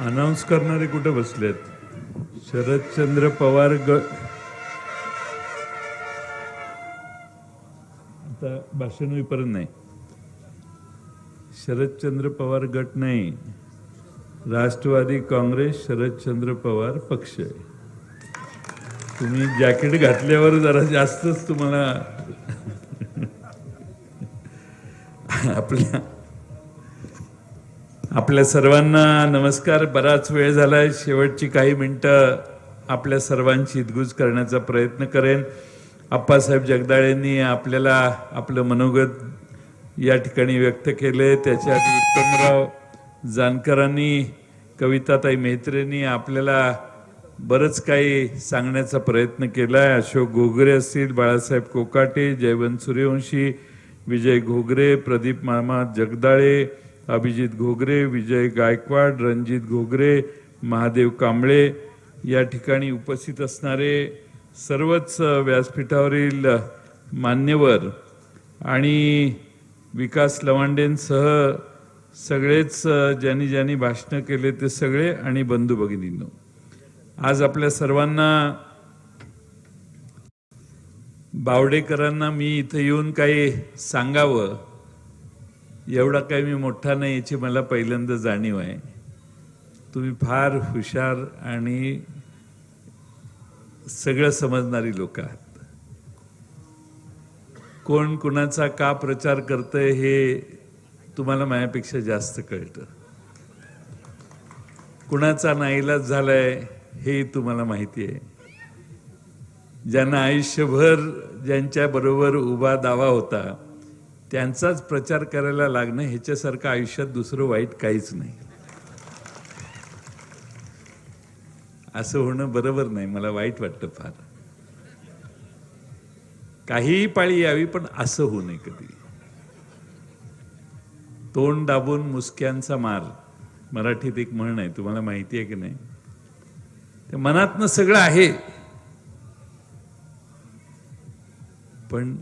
Announce करणारे कुठे बसलेत? शरदचंद्र पवार ग आता भाषण होईपर्यंत नाही. शरदचंद्र पवार गट नाही. राष्ट्रवादी काँग्रेस शरदचंद्र पवार पक्ष. आहे तुम्ही जॅकेट घातल्यावर जरा जास्तच तुम्हाला आपल्या आपल्या सर्वांना नमस्कार. बराच वेळ झाला आहे शेवटची काही मिनटं आपल्या सर्वांची हितगुज करण्याचा प्रयत्न करेन. आप्पासाहेब जगदाळेंनी आपल्याला आपलं मनोगत या ठिकाणी व्यक्त केले त्याच्या उत्तमराव जानकरांनी कविताताई मेहत्रेंनी आपल्याला बरंच काही सांगण्याचा प्रयत्न केला आहे अशोक घोगरे असतील बाळासाहेब कोकाटे जयवंत सूर्यवंशी विजय घोगरे प्रदीप मामा जगदाळे अभिजित घोगरे विजय गायकवाड रणजित घोगरे महादेव कांबळे या ठिकाणी उपस्थित असणारे सर्वच व्यासपीठावरील मान्यवर आणि विकास लवांडेंसह सगळेच ज्यांनी ज्यांनी भाषणं केले ते सगळे आणि बंधू भगिनींनो आज आपल्या सर्वांना बावडेकरांना मी इथं येऊन काही सांगावं. एवढा काही मी मोठा नाही याची मला पहिल्यांदा जाणीव आहे. तुम्ही फार हुशार आणि सगळं समजणारी लोक आहात. कोण कुणाचा का प्रचार करतंय हे तुम्हाला माझ्यापेक्षा जास्त कळतं. कुणाचा नाईलाज झालाय हे तुम्हाला माहिती आहे. ज्यांना आयुष्यभर ज्यांच्या बरोबर उभा दावा होता त्यांचाच प्रचार करायला लागणं ह्याच्यासारखं आयुष्यात दुसरं वाईट काहीच नाही. असं होणं बरोबर नाही मला वाईट वाटतं फार. काहीही पाळी यावी पण असं होऊ नये कधी. तोंड दाबून मुसक्यांचा मार मराठीत एक म्हण आहे तुम्हाला माहिती आहे की नाही? ते मनातनं सगळं आहे. पण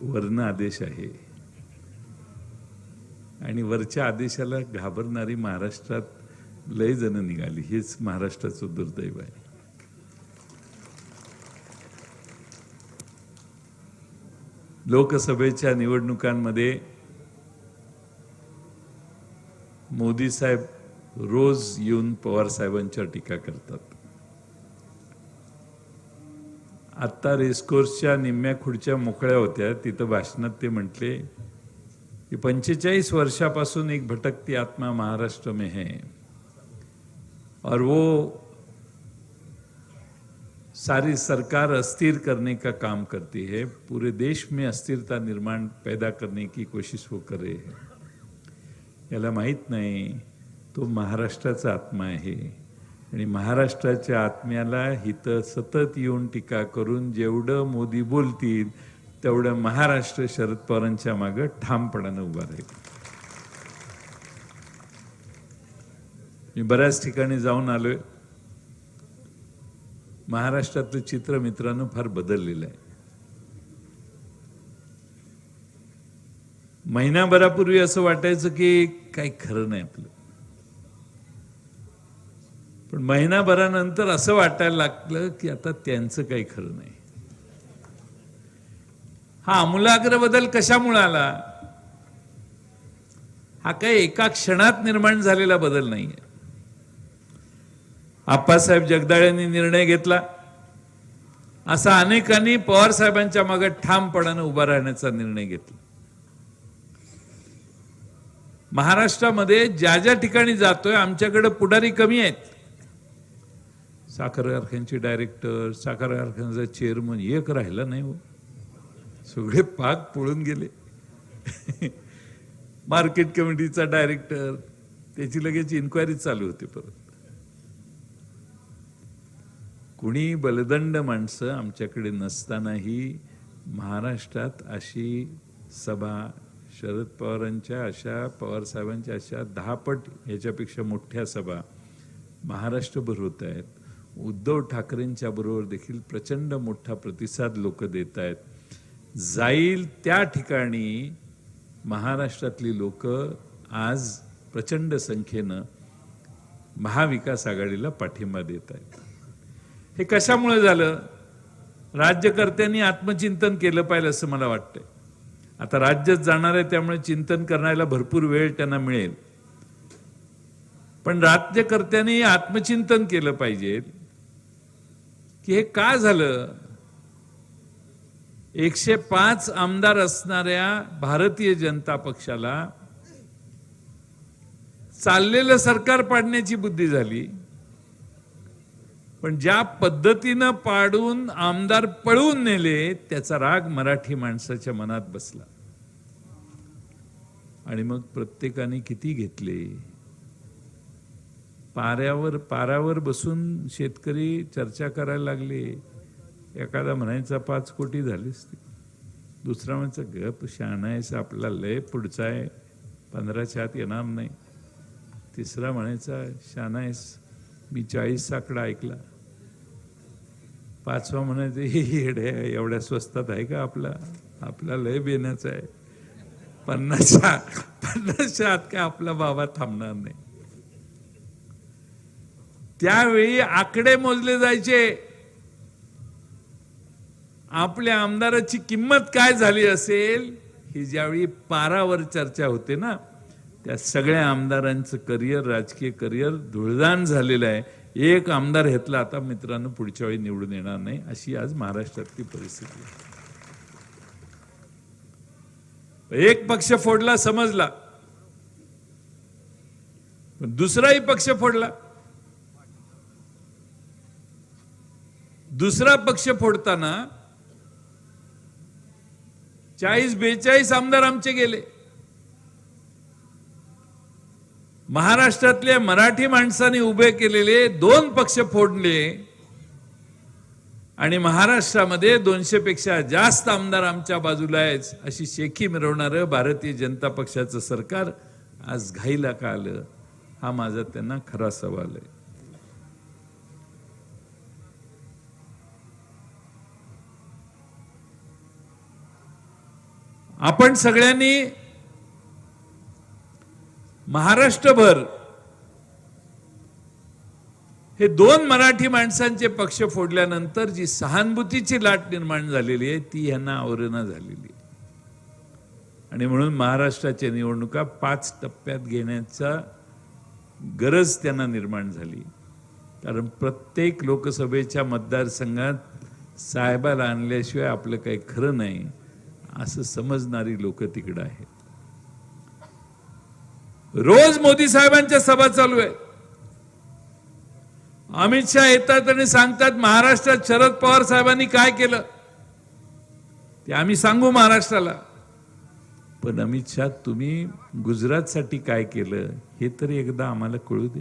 वर्ण आदेश आहे. आणि वरच्या आदेशाला घाबरणारी महाराष्ट्रात लय जण निघाली. हेच महाराष्ट्राचं दुर्दैव आहे. लोकसभेच्या निवडणुकांमध्ये मोदी साहेब रोज येऊन पवार साहेबांच्या टीका करतात. आत्ता रेसकोर्सच्या निम्म्या खुर्च्या मोकळ्या होत्या. तिथं भाषणात ते म्हटले की पंचेचाळीस वर्षापासून एक भटकती आत्मा महाराष्ट्र में है. और वो सारी सरकार अस्थिर करने का काम करती है. पूरे देश में अस्थिरता निर्माण पैदा करने की कोशिश वो कर रहे हैं. याला माहीत नाही तो महाराष्ट्राचा आत्मा आहे. आणि महाराष्ट्राच्या आत्म्याला हिथं सतत येऊन टीका करून जेवढं मोदी बोलतील तेवढं महाराष्ट्र शरद पवारांच्या मागं ठामपणानं उभा राहील. मी बऱ्याच ठिकाणी जाऊन आलोय. महाराष्ट्रातलं चित्र मित्रांनो फार बदललेलं आहे. महिनाभरापूर्वी असं वाटायचं की काही खरं नाही आपलं. पण महिनाभरानंतर असं वाटायला लागलं की आता त्यांचं काही खरं नाही. हा आमूलाग्र बदल कशामुळे आला हा काही एका क्षणात निर्माण झालेला बदल नाहीये. आप्पासाहेब जगदाळेंनी निर्णय घेतला. असा अनेकांनी पवार साहेबांच्या मागे ठामपणानं उभा राहण्याचा निर्णय घेतला. महाराष्ट्रामध्ये ज्या ज्या ठिकाणी जातोय आमच्याकडे पुढारी कमी आहेत. साखर कारखान्याचे डायरेक्टर साखर कारखान्याचा चेअरमन एक राहिला नाही हो. सगळे पाक पळून गेले. मार्केट कमिटीचा डायरेक्टर त्याची लगेच इन्क्वायरी चालू होती परत. कुणी बलदंड माणसं आमच्याकडे नसतानाही महाराष्ट्रात अशी सभा शरद पवारांच्या अशा पवार साहेबांच्या अशा दहापट ह्याच्यापेक्षा मोठ्या सभा महाराष्ट्रभर होत आहेत. उद्धव ठाकरेंच्या बरोबर देखील प्रचंड मोठा प्रतिसाद लोक देत आहेत. जाईल त्या ठिकाणी महाराष्ट्रातली लोक आज प्रचंड संख्येनं महाविकास आघाडीला पाठिंबा देत आहेत. हे कशामुळे झालं? राज्यकर्त्यांनी आत्मचिंतन केलं पाहिजे असं मला वाटतंय. आता राज्यात जाणार आहे त्यामुळे चिंतन करण्याला भरपूर वेळ त्यांना मिळेल. पण राज्यकर्त्यांनी आत्मचिंतन केलं पाहिजे. की हे का झालं? एकशे पाच आमदार असणाऱ्या भारतीय जनता पक्षाला चाललेलं सरकार पाडण्याची बुद्धी झाली. पण ज्या पद्धतीनं पाडून आमदार पळवून नेले त्याचा राग मराठी माणसाच्या मनात बसला. आणि मग प्रत्येकाने किती घेतले? पाऱ्यावर पारावर बसून शेतकरी चर्चा करायला लागले. एखादा म्हणायचा पाच कोटी झालीच ती. दुसरा म्हणायचा गप शहाणायचं आपला लय पुढचा आहे. पंधराच्या आत येणार नाही. तिसरा म्हणायचा शहाणायस मी चाळीस आकडा ऐकला. पाचवा म्हणायचं हे येडे एवढ्या स्वस्तात आहे का आपला? आपला लय बेण्याचा आहे. पन्नासच्या पन्नासच्या आत काय आपला बाबा थांबणार नाही. त्यावेळी आकडे मोजले जायचे. आपल्या आमदाराची किंमत काय झाली असेल ही ज्यावेळी पारावर चर्चा होते ना त्या सगळ्या आमदारांचं करिअर राजकीय करिअर धुळदान झालेलं आहे. एक आमदार घेतला आता मित्रांनो पुढच्या वेळी निवडून येणार नाही अशी आज महाराष्ट्रातली परिस्थिती आहे. एक पक्ष फोडला समजला. दुसराही पक्ष फोडला. दुसरा पक्ष फोडताना चाळीस बेचाळीस आमदार आमचे गेले. महाराष्ट्रातल्या मराठी माणसाने उभे केलेले दोन पक्ष फोडले आणि महाराष्ट्रामध्ये दोनशे पेक्षा जास्त आमदार आमच्या बाजूला आहेत अशी शेखी मिरवणारं भारतीय जनता पक्षाचं सरकार आज घाईला का आलं? हा माझा त्यांना खरा सवाल आहे. आपण सगळ्यांनी महाराष्ट्रभर हे दोन मराठी माणसांचे पक्ष फोडल्यानंतर जी सहानुभूतीची लाट निर्माण झालेली आहे ती यांना आवरणा झालेली आणि म्हणून महाराष्ट्राच्या निवडणुका पाच टप्प्यात घेण्याचा गरज त्यांना निर्माण झाली. कारण प्रत्येक लोकसभेच्या मतदारसंघात साहेबाला आणल्याशिवाय आपलं काही खरं नाही. असं समजणारी लोक तिकडं आहेत. रोज मोदी साहेबांच्या सभा चालू आहेत अमित शहा येतात आणि सांगतात महाराष्ट्रात शरद पवार साहेबांनी काय केलं? ते आम्ही सांगू महाराष्ट्राला. पण अमित शहा तुम्ही गुजरातसाठी काय केलं? हे तरी एकदा आम्हाला कळू दे.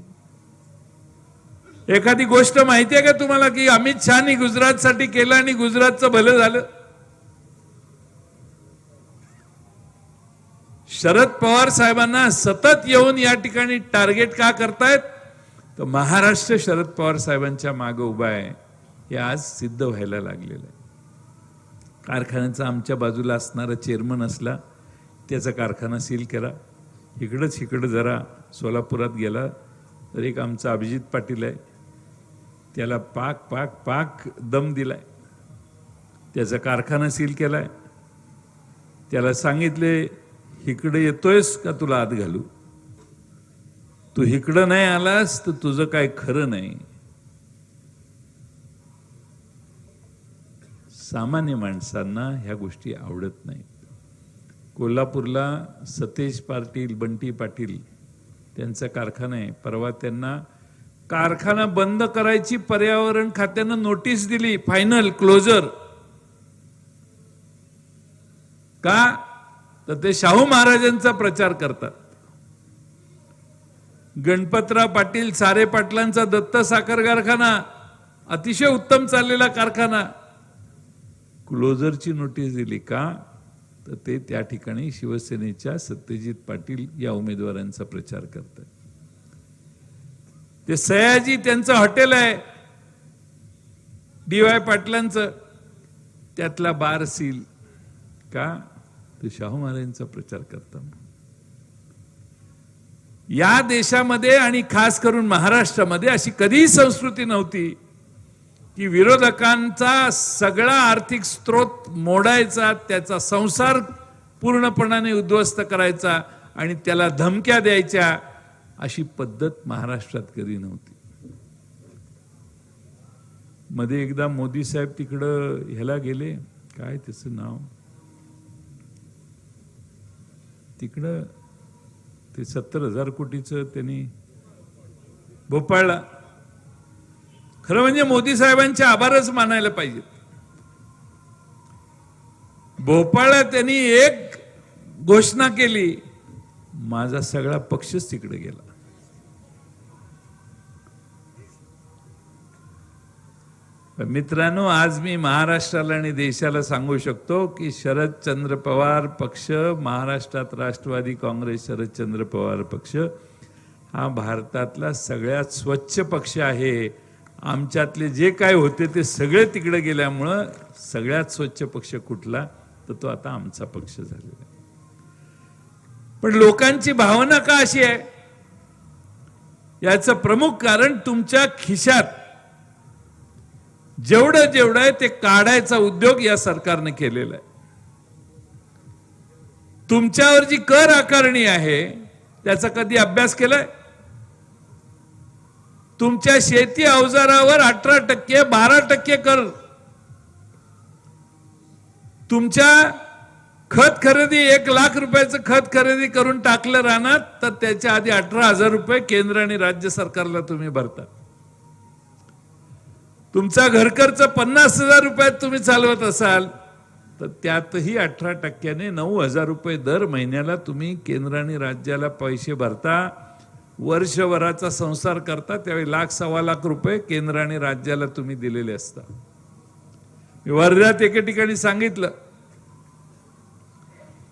एखादी गोष्ट माहिती आहे का तुम्हाला की अमित शहानी गुजरातसाठी केलं आणि गुजरातचं भलं झालं? शरद पवार साहेबांना सतत येऊन या ठिकाणी टार्गेट का करतायत? तर महाराष्ट्र शरद पवार साहेबांच्या मागं उभा आहे. हे आज सिद्ध व्हायला लागलेलं आहे. कारखान्याचा आमच्या बाजूला असणारा चेअरमन असला त्याचा कारखाना सील केला इकडंच इकडं जरा सोलापुरात गेला तर एक आमचा अभिजित पाटील आहे. त्याला पाक पाक पाक दम दिलाय. त्याचा कारखाना सील केलाय. त्याला सांगितले इकडे येतोयस का तुला आत घालू? तू इकडं नाही आलास तर तुझं काय खरं नाही. सामान्य माणसांना ह्या गोष्टी आवडत नाहीत. कोल्हापूरला सतेज पाटील बंटी पाटील त्यांचा कारखाना आहे. परवा त्यांना कारखाना बंद करायची पर्यावरण खात्यानं नोटीस दिली फायनल क्लोजर. का? तर ते शाहू महाराजांचा प्रचार करतात. गणपतराव पाटील सारे पाटलांचा दत्त साखर कारखाना अतिशय उत्तम चाललेला कारखाना. क्लोजरची नोटीस दिली का? तर ते त्या ठिकाणी शिवसेनेच्या सत्यजित पाटील या उमेदवारांचा प्रचार करतात. ते सयाजी त्यांचं हॉटेल आहे. डी वाय पाटलांचं. त्यातला बार सील. का? ते शाहू महाराजांचा प्रचार करतात या देशामध्ये आणि खास करून महाराष्ट्रामध्ये अशी कधीही संस्कृती नव्हती की विरोधकांचा सगळा आर्थिक स्त्रोत मोडायचा त्याचा संसार पूर्णपणाने उद्ध्वस्त करायचा आणि त्याला धमक्या द्यायच्या अशी पद्धत महाराष्ट्रात कधी नव्हती. मध्ये एकदा मोदी साहेब तिकडं ह्याला गेले काय त्याचं नाव? तिकडं ते सत्तर हजार कोटीचं त्यांनी भोपाळला. खरं म्हणजे मोदी साहेबांचे आभारच मानायला पाहिजेत भोपाळला त्यांनी एक घोषणा केली माझा सगळा पक्षच तिकडे गेला. मित्रांनो आज मी महाराष्ट्राला आणि देशाला सांगू शकतो की शरदचंद्र पवार पक्ष महाराष्ट्रात राष्ट्रवादी काँग्रेस शरदचंद्र पवार पक्ष हा भारतातला सगळ्यात स्वच्छ पक्ष आहे. आमच्यातले जे काय होते ते सगळे तिकडे गेल्यामुळं सगळ्यात स्वच्छ पक्ष कुठला? तर तो आता आमचा पक्ष झालेला आहे. पण लोकांची भावना का अशी आहे? याचं प्रमुख कारण तुमच्या खिशात जेवढं जेवढं आहे ते काढायचा उद्योग या सरकारने केलेला आहे. तुमच्यावर जी कर आकारणी आहे त्याचा कधी अभ्यास केलाय? तुमच्या शेती अवजारावर अठरा टक्के बारा टक्के कर. तुमच्या खत खरेदी एक लाख रुपयाचं खत खरेदी करून टाकलं राहणार तर त्याच्या आधी अठरा हजार रुपये केंद्र आणि राज्य सरकारला तुम्ही भरता. तुमचा घरखर्च पन्नास हजार रुपयात तुम्ही चालवत असाल तर त्यातही अठरा टक्क्याने नऊ हजार रुपये दर महिन्याला तुम्ही केंद्र आणि राज्याला पैसे भरता वर्षभराचा संसार करता त्यावेळी लाख सव्वा लाख रुपये केंद्र आणि राज्याला तुम्ही दिलेले असता. मी वर्ध्यात एके ठिकाणी सांगितलं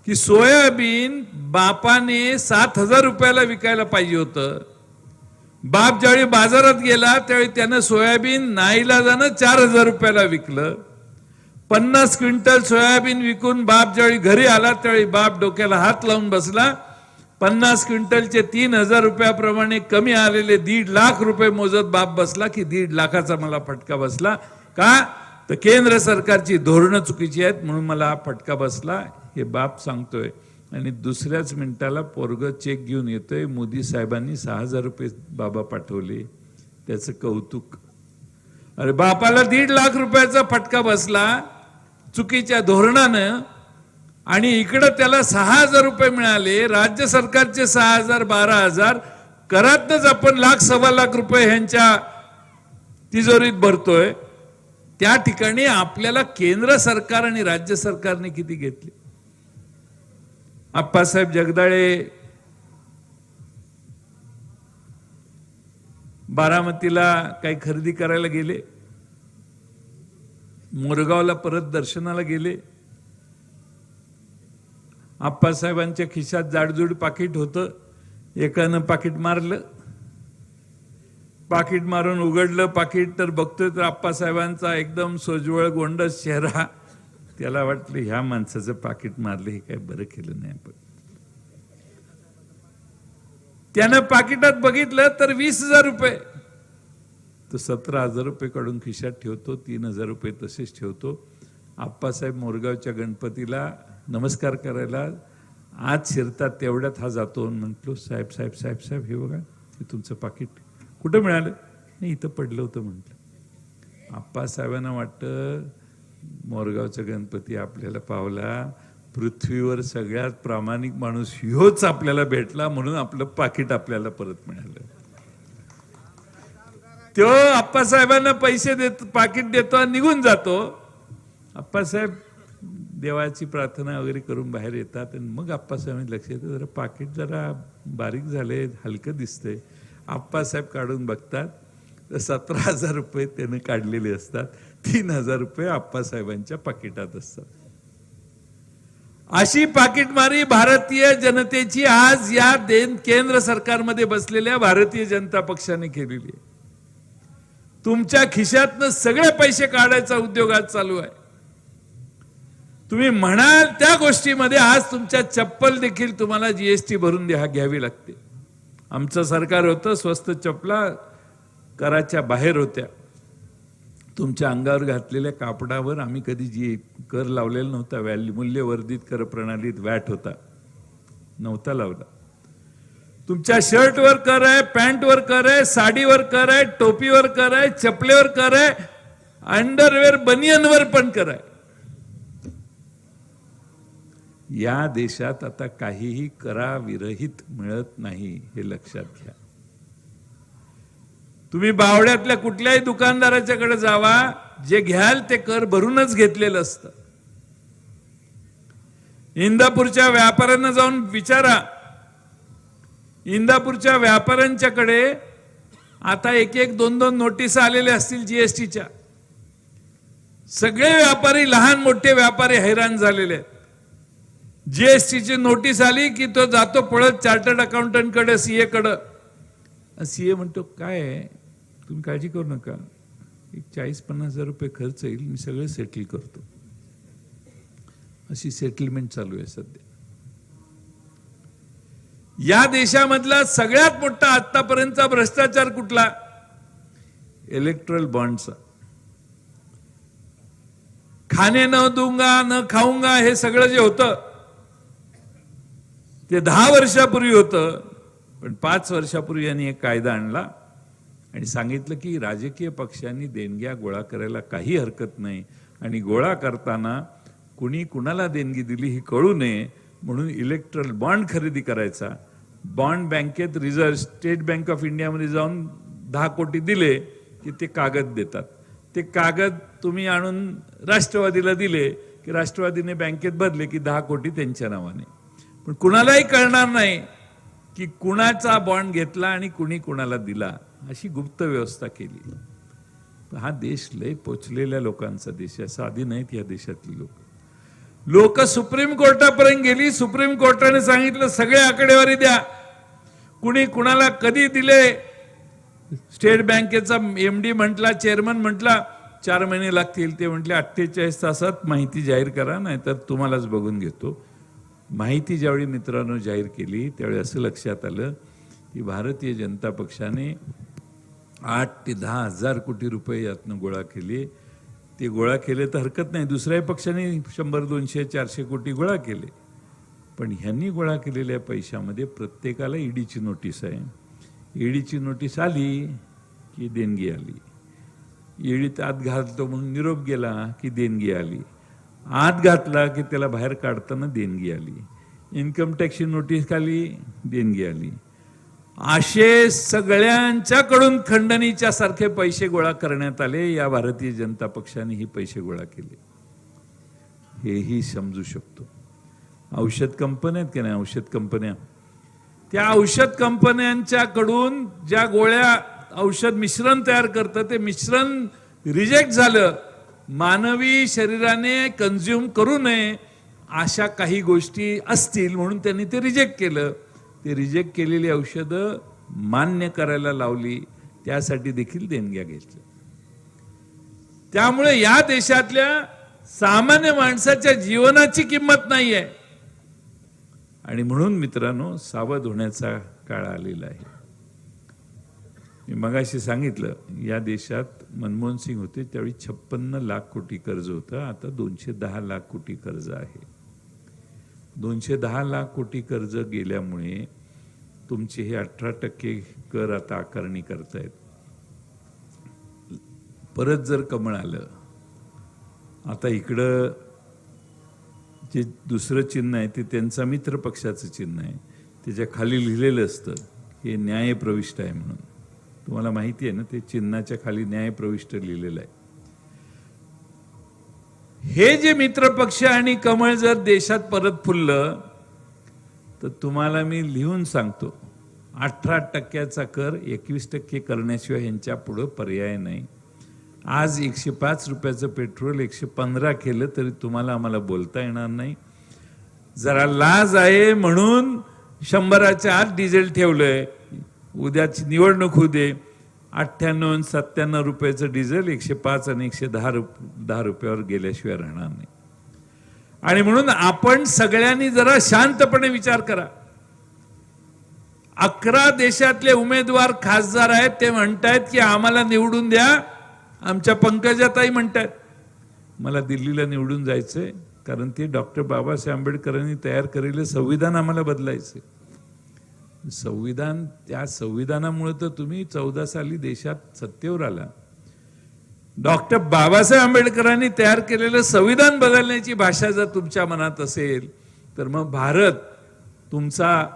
की सोयाबीन बापाने सात हजार रुपयाला विकायला पाहिजे होतं. बाप ज्यावेळी बाजारात गेला त्यावेळी त्यानं सोयाबीन नाईलाजानं चार हजार रुपयाला विकलं. पन्नास क्विंटल सोयाबीन विकून बाप ज्यावेळी घरी आला त्यावेळी बाप डोक्याला हात लावून बसला. पन्नास क्विंटलचे तीन हजार रुपयाप्रमाणे कमी आलेले दीड लाख रुपये मोजत बाप बसला की दीड लाखाचा मला फटका बसला. का? तर केंद्र सरकारची धोरणं चुकीची आहेत म्हणून मला फटका बसला हे बाप सांगतोय. आणि दुसऱ्याच मिनिटाला पोरगं चेक घेऊन येतोय. मोदी साहेबांनी सहा हजार रुपये बाबा पाठवले. त्याचं कौतुक. अरे बापाला दीड लाख रुपयाचा फटका बसला चुकीच्या धोरणानं. आणि इकडं त्याला सहा हजार रुपये मिळाले. राज्य सरकारचे सहा हजार बारा हजार. करातच आपण लाख सव्वा लाख रुपये ह्यांच्या तिजोरीत भरतोय. त्या ठिकाणी आपल्याला केंद्र सरकार आणि राज्य सरकारने किती घेतले? आप्पासाहेब जगदाळे बारामतीला काही खरेदी करायला गेले मोरगावला परत दर्शनाला गेले. आप्पासाहेबांच्या खिशात जाडजूड पाकिट होतं एकानं पाकिट मारलं. पाकिट मारून उघडलं पाकिट तर बघतोय तर आप्पासाहेबांचा एकदम सोजवळ गोंडस चेहरा. त्याला वाटलं ह्या माणसाचं पाकिट मारलं हे काय बरं केलं नाही आपण. त्यानं पाकिटात बघितलं तर वीस हजार रुपये. तो सतरा हजार रुपये काढून खिशात ठेवतो तीन हजार रुपये तसेच ठेवतो. आप्पासाहेब मोरगावच्या गणपतीला नमस्कार करायला आज शिरतात तेवढ्यात हा जातो म्हटलो साहेब साहेब साहेब साहेब हे बघा हे तुमचं पाकिट कुठं मिळालं? नाही इथं पडलं होतं म्हटलं. आप्पासाहेबांना वाटतं मोरगावचा गणपती आपल्याला पावला. पृथ्वीवर सगळ्यात प्रामाणिक माणूस ह्योच आपल्याला भेटला म्हणून आपलं पाकिट आपल्याला परत मिळालं. तो आप्पासाहेबांना पैसे देतो पाकिट देतो आणि निघून जातो. आप्पासाहेब देवाची प्रार्थना वगैरे करून बाहेर येतात आणि मग आप्पासाहेबांनी लक्ष येतं जरा पाकिट जरा बारीक झाले हलकं दिसतंय. आप्पासाहेब काढून बघतात. तर सतरा हजार रुपये त्यानं काढलेले असतात. तीन हजार रुपये आप्पासाहेबांच्या पाकिटात असतात. अशी पाकिटमारी भारतीय जनतेची आज या देन केंद्र सरकारमध्ये बसलेल्या भारतीय जनता पक्षाने केलेली आहे. तुमच्या खिशातनं सगळे पैसे काढायचा उद्योग आज चालू आहे. तुम्ही म्हणाल त्या गोष्टीमध्ये आज तुमच्या चप्पल देखील तुम्हाला जीएसटी भरून द्या घ्यावी लागते. आमचं सरकार होतं स्वस्त चपला कराच्या बाहेर होत्या. तुमच्या अंगावर घातलेल्या कापडावर आम्ही कधी जी कर लावलेला नव्हता व्हॅल्यू मूल्यवर्धित कर प्रणालीत वॅट होता. नव्हता लावला. तुमच्या शर्टवर कर आहे पॅन्टवर कर आहे साडीवर कर आहे टोपीवर कर आहे चपलेवर कर आहे अंडरवेअर बनियनवर पण कर आहे. या देशात आता काहीही कराविरहित मिळत नाही हे लक्षात घ्या. तुम्ही बावड्यातल्या कुठल्याही दुकानदाराच्याकडे जावा जे घ्याल ते कर भरूनच घेतलेलं असतं. इंदापूरच्या व्यापाऱ्यांना जाऊन विचारा. इंदापूरच्या व्यापाऱ्यांच्याकडे आता एक एक दोन दोन नोटीस आलेल्या असतील जीएसटीच्या. सगळे व्यापारी लहान मोठे व्यापारी हैराण झालेले आहेत. जीएसटीची नोटीस आली की तो जातो पळत चार्टर्ड अकाउंटंटकडे सीए कडे. सीए म्हणतो काय आहे? तुम्ही काळजी करू नका. एक चाळीस पन्नास हजार रुपये खर्च येईल मी सगळं सेटल करतो. अशी सेटलमेंट चालू आहे सध्या. या देशामधला सगळ्यात मोठा आतापर्यंतचा भ्रष्टाचार कुठला? इलेक्ट्रल बॉन्डचा खाणे न दूंगा न खाऊंगा हे सगळं जे होतं ते दहा वर्षापूर्वी होतं पण पाच वर्षापूर्वी यांनी एक कायदा आणला. आणि सांगितलं की राजकीय पक्षांनी देणग्या गोळा करायला काही हरकत नाही. आणि गोळा करताना कुणी कुणाला देणगी दिली ही कळू नये म्हणून इलेक्ट्रल बॉन्ड खरेदी करायचा. बॉन्ड बँकेत रिझर्व्ह स्टेट बँक ऑफ इंडियामध्ये जाऊन दहा कोटी दिले की ते कागद देतात. ते कागद तुम्ही आणून राष्ट्रवादीला दिले की राष्ट्रवादीने बँकेत भरले की दहा कोटी त्यांच्या नावाने. पण कुणालाही कळणार नाही. की कुणाचा बॉन्ड घेतला आणि कुणी कुणाला दिला अशी गुप्त व्यवस्था केली. हा देश लय पोचलेल्या लोकांचा देश आहे साधी नाहीत या देशातली लोक. लोक सुप्रीम कोर्टापर्यंत गेली सुप्रीम कोर्टाने सांगितलं सगळे आकडेवारी द्या. कुणी कुणाला कधी दिले? स्टेट बँकेचा एमडी म्हटला चेअरमन म्हटला चार महिने लागतील. ते म्हटले अठ्ठेचाळीस तासात माहिती जाहीर करा नाहीतर तुम्हालाच बघून घेतो. माहिती ज्यावेळी मित्रांनो जाहीर केली त्यावेळी असं लक्षात आलं की भारतीय जनता पक्षाने आठ ते दहा हजार कोटी रुपये यातनं गोळा केले. ते गोळा केले तर हरकत नाही. दुसऱ्याही पक्षाने शंभर दोनशे चारशे कोटी गोळा केले. पण ह्यांनी गोळा केलेल्या पैशामध्ये प्रत्येकाला ईडीची नोटीस आहे. ईडीची नोटीस आली की देणगी आली. ईडीत आत घालतो म्हणून निरोप गेला की देणगी आली. आत घातला की त्याला बाहेर काढताना देणगी आली. इन्कम टॅक्सची नोटीस आली देणगी आली. असे सगळ्यांच्याकडून खंडणीच्या सारखे पैसे गोळा करण्यात आले. या भारतीय जनता पक्षाने ही पैसे गोळा केले. हेही समजू शकतो. औषध कंपन्या आहेत की नाही? औषध कंपन्या. त्या औषध कंपन्यांच्याकडून ज्या गोळ्या औषध मिश्रण तयार करतं ते मिश्रण रिजेक्ट झालं. मानवी शरीराने कन्झ्युम करू नये अशा काही गोष्टी असतील म्हणून त्यांनी ते रिजेक्ट केलं. ते रिजेक्ट केलेली औषधं मान्य करायला लावली. त्यासाठी देखील देणग्या घेतल्या. त्यामुळे या देशातल्या सामान्य माणसाच्या जीवनाची किंमत नाही आहे आणि म्हणून मित्रांनो सावध होण्याचा काळ आलेला आहे. मी मगाशी सांगितलं या देशात मनमोहन सिंग होते त्यावेळी छप्पन्न लाख कोटी कर्ज होतं आता दोनशे दहा लाख कोटी कर्ज आहे. दोनशे दहा लाख कोटी कर्ज गेल्यामुळे तुमचे हे अठरा टक्के कर आता आकारणी करतायत. परत जर कमळ आलं आता इकडं जे दुसरं चिन्ह आहे ते त्यांचा मित्र पक्षाचं चिन्ह आहे त्याच्याखाली लिहिलेलं असतं हे न्याय प्रविष्ट आहे म्हणून. तुम्हाला माहिती आहे ना ते चिन्हाच्या खाली न्याय प्रविष्ट लिहिलेलं आहे. हे जे मित्रपक्ष आणि कमळ जर देशात परत फुललं तर तुम्हाला मी लिहून सांगतो अठरा टक्क्याचा कर एकवीस टक्के करण्याशिवाय यांच्या पुढं पर्याय नाही. आज एकशे पाच रुपयाचं पेट्रोल एकशे पंधरा केलं तरी तुम्हाला आम्हाला बोलता येणार नाही. जरा लाज आहे म्हणून शंभराच्या आत डिझेल ठेवलंय. उद्याची निवडणूक होऊ दे. अठ्ठ्याण्णव आणि सत्त्याण्णव रुपयाचं डिझेल एकशे पाच आणि एकशे दहा रुप दहा रुपयावर गेल्याशिवाय राहणार नाही. आणि म्हणून आपण सगळ्यांनी जरा शांतपणे विचार करा. अकरा देशातले उमेदवार खासदार आहेत ते म्हणतायत की आम्हाला निवडून द्या. आमच्या पंकजाताई म्हणतायत मला दिल्लीला निवडून जायचंय कारण ते डॉक्टर बाबासाहेब आंबेडकरांनी तयार केलेलं संविधान आम्हाला बदलायचंय. संविधान त्या संविधानामुळे तर तुम्ही चौदा साली देशात सत्तेवर आला. डॉक्टर बाबासाहेब आंबेडकरांनी तयार केलेलं संविधान बदलण्याची भाषा जर तुमच्या मनात असेल तर मग भारत तुमचा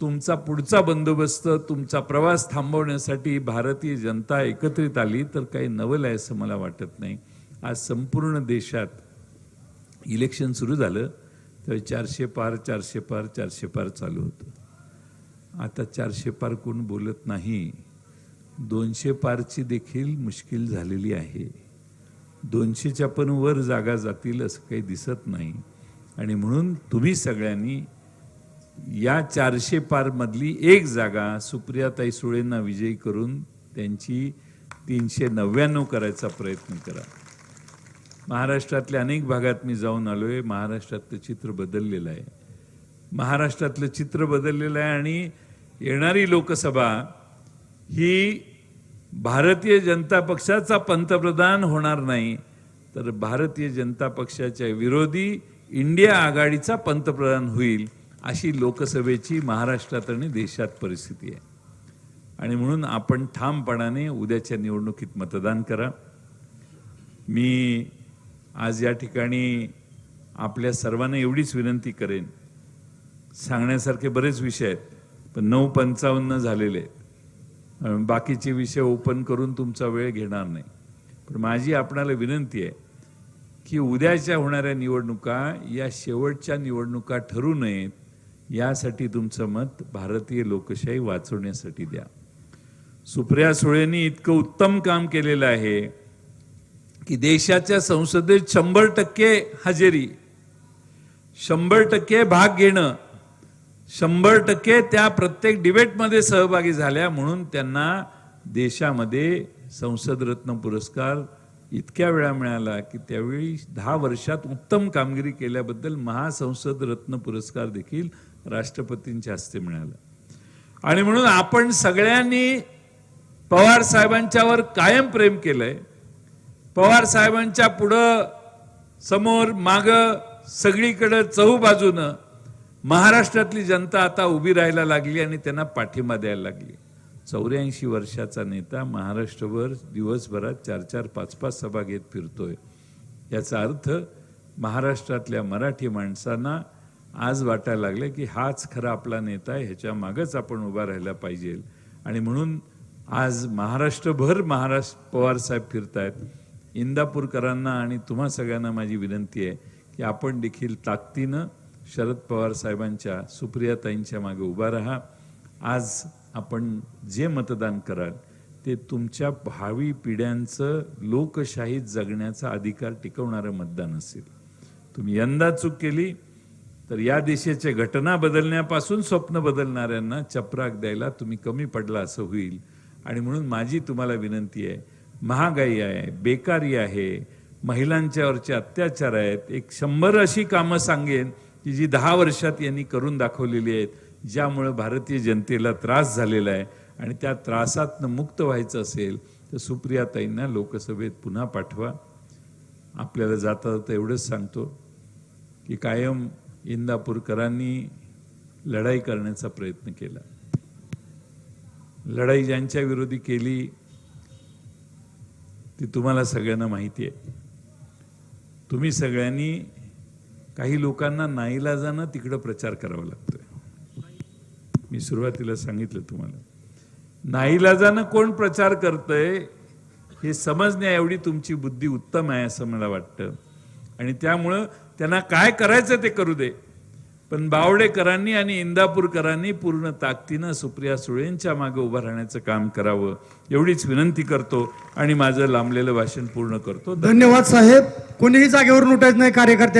तुमचा पुढचा बंदोबस्त तुमचा प्रवास थांबवण्यासाठी भारतीय जनता एकत्रित आली तर काही नवल आहे असं मला वाटत नाही. आज संपूर्ण देशात इलेक्शन सुरू झालं तर चारशे पार चारशे पार चारशे पार चालू होतं. आता चारशे पार कोण बोलत नाही. दोनशे पारची देखील मुश्किल झालेली आहे. दोनशेच्या पण वर जागा जातील असं काही दिसत नाही. आणि म्हणून तुम्ही सगळ्यांनी या चारशे पारमधली एक जागा सुप्रियाताई सुळेंना विजयी करून त्यांची तीनशे नव्याण्णव करायचा प्रयत्न करा. महाराष्ट्रातल्या अनेक भागात मी जाऊन आलो आहे महाराष्ट्रातलं चित्र बदललेलं आहे. महाराष्ट्रातलं चित्र बदललेलं आहे आणि येणारी लोकसभा ही भारतीय जनता पक्षाचा पंतप्रधान होणार नाही तर भारतीय जनता पक्षाच्या विरोधी इंडिया आघाडीचा पंतप्रधान होईल अशी लोकसभेची महाराष्ट्रात आणि देशात परिस्थिती आहे. आणि म्हणून आपण ठामपणाने उद्याच्या निवडणुकीत मतदान करा. मी आज या ठिकाणी आपल्या सर्वांना एवढीच विनंती करेन. सांगण्यासारखे बरेच विषय आहेत. पण नऊ पंचावन्न झालेले आहेत. बाकीचे विषय ओपन करून तुमचा वेळ घेणार नाही. पण माझी आपणाला विनंती आहे की उद्याच्या होणाऱ्या निवडणुका या शेवटच्या निवडणुका ठरू नयेत यासाठी तुमचं मत भारतीय लोकशाही वाचवण्यासाठी द्या. सुप्रिया सुळेंनी इतकं उत्तम काम केलेलं आहे की देशाच्या संसदेत शंभर टक्के हजेरी शंभर टक्के भाग घेणं शंभर टक्के त्या प्रत्येक डिबेटमध्ये सहभागी झाल्या म्हणून त्यांना देशामध्ये संसद रत्न पुरस्कार इतक्या वेळा मिळाला की त्यावेळी दहा वर्षात उत्तम कामगिरी केल्याबद्दल महासंसद रत्न पुरस्कार देखील राष्ट्रपतींच्या हस्ते मिळाला. आणि म्हणून आपण सगळ्यांनी पवार साहेबांच्यावर कायम प्रेम केलंय. पवार साहेबांच्या पुढं समोर माग सगळीकडं चहूबाजूनं महाराष्ट्रातली जनता आता उभी राहायला लागली आणि त्यांना पाठिंबा द्यायला लागली. चौऱ्याऐंशी वर्षाचा नेता महाराष्ट्रभर दिवसभरात चार चार पाच पाच सभा घेत फिरतोय. याचा अर्थ महाराष्ट्रातल्या मराठी माणसांना आज वाटायला लागले की हाच खरा आपला नेता आहे ह्याच्या मागच आपण उभा राहायला पाहिजे. आणि म्हणून आज महाराष्ट्रभर महाराष्ट्र पवार साहेब फिरतायत. इंदापूरकरांना आणि तुम्हा सगळ्यांना माझी विनंती आहे की आपण देखील ताकदीनं शरद पवार साहेबांच्या सुप्रियाताईंच्या मागे उभा राहा. आज आपण जे मतदान कराल ते तुमच्या भावी पिढ्यांचं लोकशाहीत जगण्याचा अधिकार टिकवणारं मतदान असेल. तुम्ही यंदा चूक केली तर या देशाच्या घटना बदलण्यापासून स्वप्न बदलणाऱ्यांना चपराक द्यायला तुम्ही कमी पडला असं होईल. आणि म्हणून माझी तुम्हाला विनंती आहे महागाई आहे बेकारी आहे महिलांच्यावरचे अत्याचार आहेत एक शंभर अशी कामं सांगेन की जी दहा वर्षात यांनी करून दाखवलेली आहेत ज्यामुळे भारतीय जनतेला त्रास झालेला आहे आणि त्या त्रासातनं मुक्त व्हायचं असेल तर सुप्रियाताईंना लोकसभेत पुन्हा पाठवा. आपल्याला जाता जाता एवढंच सांगतो की कायम इंदापूरकरांनी लढाई करण्याचा प्रयत्न केला. लढाई ज्यांच्या विरोधी केली ती तुम्हाला सगळ्यांना माहिती आहे. तुम्ही सगळ्यांनी काही लोकांना नाईलाजानं तिकडं प्रचार करावा लागतोय. मी सुरुवातीला सांगितलं तुम्हाला. नाईलाजानं कोण प्रचार करतंय हे समजण्या एवढी तुमची बुद्धी उत्तम आहे असं मला वाटतं. आणि त्यामुळं त्यांना काय करायचं ते करू दे. पण बावडेकरांनी आणि इंदापूरकरांनी पूर्ण ताकदीनं सुप्रिया सुळेंच्या मागे उभं राहण्याचं काम करावं एवढीच विनंती करतो आणि माझं लांबलेलं भाषण पूर्ण करतो. धन्यवाद. साहेब. कोणीही जागेवरून उठायचं नाही कार्यकर्त्यांनी.